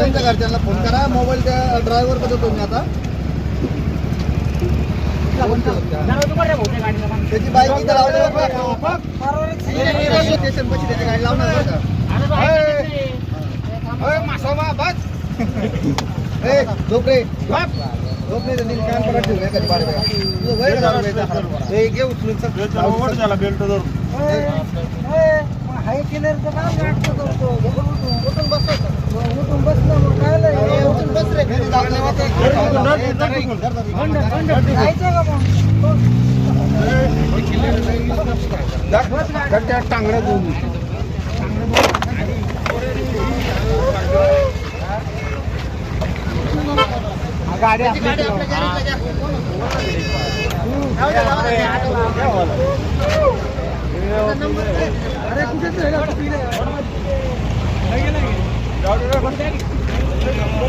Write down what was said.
त्यांच्या घरच्यांना फोन करा. मोबाईल त्या ड्रायव्हरकडे तुम्ही आता. त्याची बाईक इथं लावली स्टेशन पशी त्याची गाडी लावणार का ए, झोप रे. झोप रे त्यांनी कान पकडा ठेवलं एखादी बाळ बघा. तुझं वय का दारू प्यायचं? ए, घे उचलून चल. त्याला बेल्ट धरून उठून बस रे. घरी जाऊ टांगड्या दोन गाडी अरे कुठे